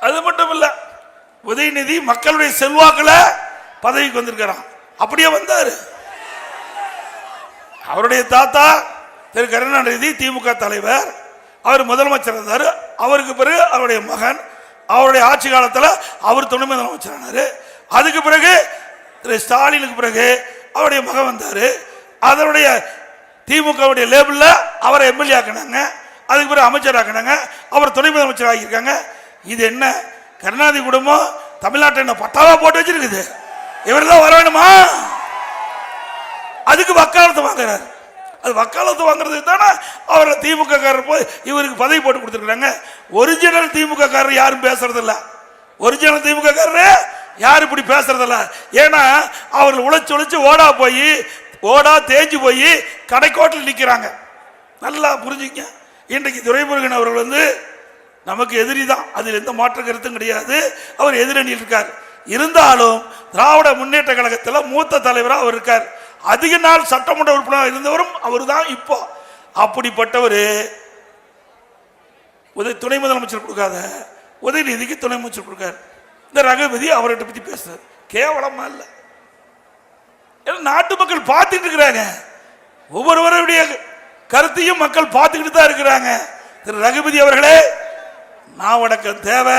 அது மட்டும் இல்ல உதயநிதி மக்களுடைய செல்வாக்குல பதவிக்கு வந்திருக்கிறான். அப்படியே வந்தாரு. அவருடைய தாத்தா திரு கருணாநிதி திமுக தலைவர். அவர் முதலமைச்சர் இருந்தார். அவருக்கு பிறகு அவருடைய மகன் அவருடைய ஆட்சி காலத்தில் அவர் துணை முதலமைச்சர் ஆனாரு. அதுக்கு பிறகு திரு ஸ்டாலினுக்கு பிறகு அவருடைய மகன் வந்தார். அதனுடைய திமுகவுடைய லேபிளில் அவரை எம்எல்ஏ ஆக்கினாங்க. அதுக்கு பிறகு அமைச்சர் ஆக்கினாங்க. அவர் துணை முதலமைச்சர் ஆகியிருக்காங்க. இது என்ன? கருணாநிதி குடும்பம்? தமிழ்நாட்டை என்ன பட்டாவா போட்டு வச்சிருக்குது? இவரெல்லாம் வர வேணுமா? அதுக்கு வக்காலத்து வாங்குறாரு. அது வக்காலத்து வாங்குறதுக்கு தானே அவரை திமுக காரர் போய் இவருக்கு பதவி போட்டு கொடுத்துருக்குறாங்க. ஒரிஜினல் திமுக காரர் யாரும் பேசுறதில்ல. ஒரிஜினல் திமுக காரர் யாரும் இப்படி பேசுறது ஏன்னா அவர்கள் உழைச்சு உழைச்சு ஓடா போய் ஓடா தேஞ்சு போய் கடைக்கோட்டில் நிற்கிறாங்க நல்லா புரிஞ்சுங்க. இன்றைக்கு துரைமுருகன் அவர்கள் வந்து நமக்கு எதிரி தான். அதில் எந்த மாற்று கருத்தும் கிடையாது. அவர் எதிரணியில் இருக்கார். இருந்தாலும் திராவிட முன்னேற்ற கழகத்தில் மூத்த தலைவராக அவர் இருக்கார். அதிக நாள் சட்டமன்ற உறுப்பினராக இருந்தவரும் அவர் தான் இப்போ. அப்படிப்பட்டவர் உதய துணை முதலமைச்சர் கொடுக்காத உதயநிதிக்கு துணை அமைச்சர் கொடுக்காரு. இந்த ரகுபதி அவர்கிட்ட பற்றி பேசுறாரு. கேவலமா இல்லை. ஏன்னா நாட்டு மக்கள் பார்த்துட்டு இருக்கிறாங்க. ஒவ்வொருவருடைய கருத்தையும் மக்கள் பார்த்துக்கிட்டு தான் இருக்கிறாங்க. திரு ரகுபதி அவர்களே நான் உனக்கு தேவை.